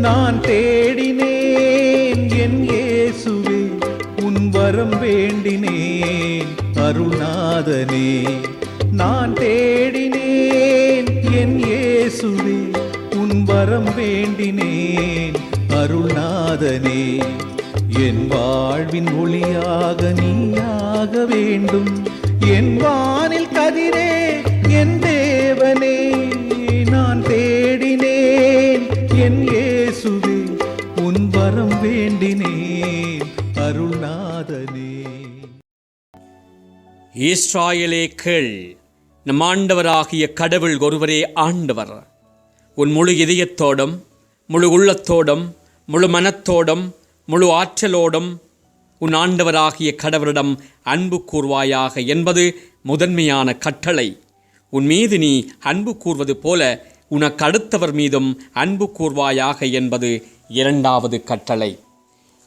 நான் தேடினேன் என் இயேசுவே உன் வரம் வேண்டினேன் அருணாதனே நான் தேடினேன் என் இயேசுவே உன் வரம் வேண்டினேன் அருள்நாதனே. என் வாழ்வின் ஒளியாக நீயாக வேண்டும் என் வானில் கதிரே ஈஸ்ராயலே கேள். நம் ஆண்டவராகிய கடவுள் ஒருவரே ஆண்டவர். உன் முழு இதயத்தோடும் முழு உள்ளத்தோடும் முழு மனத்தோடும் முழு ஆற்றலோடும் உன் ஆண்டவராகிய கடவுளிடம் அன்பு கூர்வாயாக என்பது முதன்மையான கட்டளை. உன் மீது நீ அன்பு கூர்வது போல உனக்கு அடுத்தவர் மீதும் அன்பு கூர்வாயாக என்பது இரண்டாவது கட்டளை.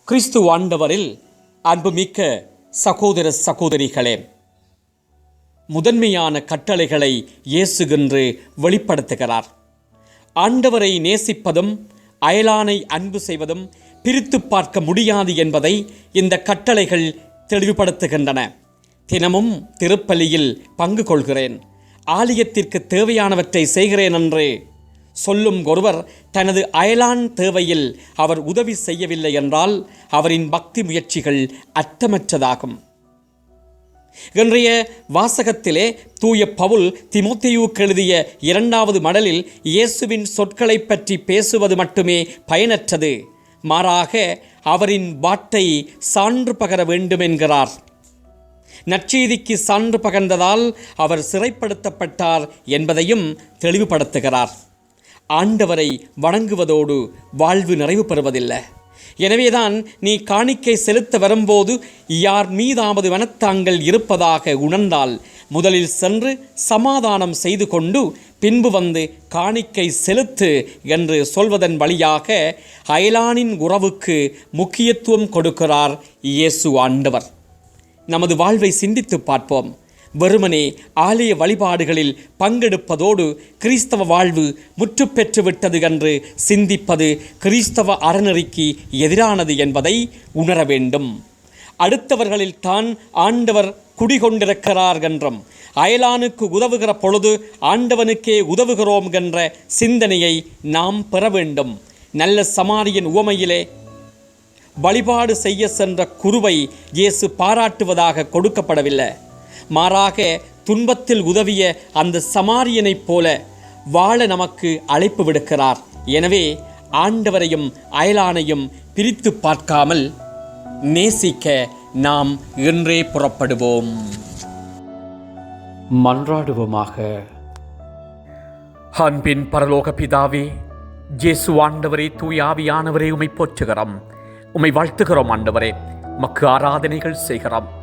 கிறிஸ்து ஆண்டவரில் அன்புமிக்க சகோதர சகோதரிகளே முதன்மையான கட்டளைகளை இயேசுகின்று வெளிப்படுத்துகிறார். ஆண்டவரை நேசிப்பதும் அயலானை அன்பு செய்வதும் பிரித்து பார்க்க முடியாது என்பதை இந்த கட்டளைகள் தெளிவுபடுத்துகின்றன. தினமும் திருப்பலியில் பங்கு கொள்கிறேன். ஆலயத்திற்கு தேவையானவற்றை செய்கிறேன் என்று சொல்லும் ஒருவர் தனது அயலான் தேவையில் அவர் உதவி செய்யவில்லை என்றால் அவரின் பக்தி முயற்சிகள் அர்த்தமற்றதாகும். இன்றைய வாசகத்திலே தூய பவுல் திமுத்தியூக் எழுதிய இரண்டாவது மடலில் இயேசுவின் சொற்களைப் பற்றி பேசுவது மட்டுமே பயனற்றது. மாறாக அவரின் வாட்டை சான்று பகர வேண்டும் என்கிறார். நற்செய்திக்கு சான்று பகர்ந்ததால் அவர் சிறைப்படுத்தப்பட்டார் என்பதையும் தெளிவுபடுத்துகிறார். ஆண்டவரை வணங்குவதோடு வாழ்வு நிறைவு பெறுவதில்லை. எனவேதான் நீ காணிக்கை செலுத்த வரும்போது யார் மீதாவது வனத்தாங்கள் இருப்பதாக உணர்ந்தால் முதலில் சென்று சமாதானம் செய்து கொண்டு பின்பு வந்து காணிக்கை செலுத்து என்று சொல்வதன் வழியாக அயலானின் உறவுக்கு முக்கியத்துவம் கொடுக்கிறார் இயேசு ஆண்டவர். நமது வாழ்வை சிந்தித்து பார்ப்போம். வெறுமனே ஆலய வழிபாடுகளில் பங்கெடுப்பதோடு கிறிஸ்தவ வாழ்வு முற்று பெற்றுவிட்டது என்று சிந்திப்பது கிறிஸ்தவ அறநெறிக்கு எதிரானது என்பதை உணர வேண்டும். அடுத்தவர்களில் தான் ஆண்டவர் குடிகொண்டிருக்கிறார் என்றும் அயலானுக்கு உதவுகிற பொழுது ஆண்டவனுக்கே உதவுகிறோம் என்ற சிந்தனையை நாம் பெற வேண்டும். நல்ல சமாரியின் உவமையிலே வழிபாடு செய்ய சென்ற குருவை இயேசு பாராட்டுவதாக கொடுக்கப்படவில்லை. மாறாக துன்பத்தில் உதவிய அந்த சமாரியனைப் போல வாழ நமக்கு அழைப்பு விடுக்கிறார். எனவே ஆண்டவரையும் அயலானையும் பிரித்து பார்க்காமல் நேசிக்க நாம் இன்றே புறப்படுவோம். மன்றாடுவோமாக. அன்பின் பரலோக பிதாவே ஜேசு ஆண்டவரே தூயாவியானவரே உமை போற்றுகிறோம். உமை வாழ்த்துகிறோம் ஆண்டவரே. மக்கு ஆராதனைகள் செய்கிறோம்.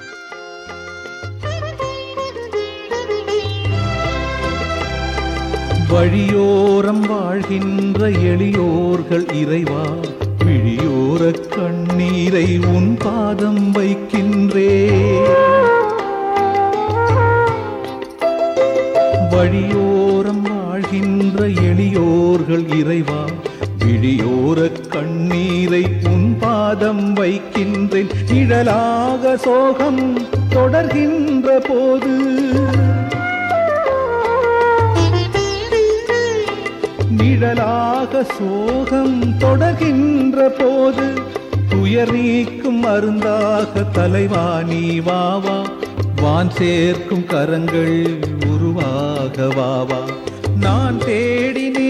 வழியோரம் வாழ்கின்ற எளியோர்கள் இறைவா விழியோர கண்ணீரை உன் பாதம் வைக்கின்றே. வழியோரம் வாழ்கின்ற எளியோர்கள் இறைவா விழியோர கண்ணீரை உன் பாதம் வைக்கின்றேன். நிழலாக சோகம் தொடர்கின்ற போது சோகம் தொடர்கின்ற போது துயர் நீக்கும் மருந்தாக தலைவா நீ வாவா வான் சேர்க்கும் கரங்கள் உருவாக வாவா நான் தேடினேன்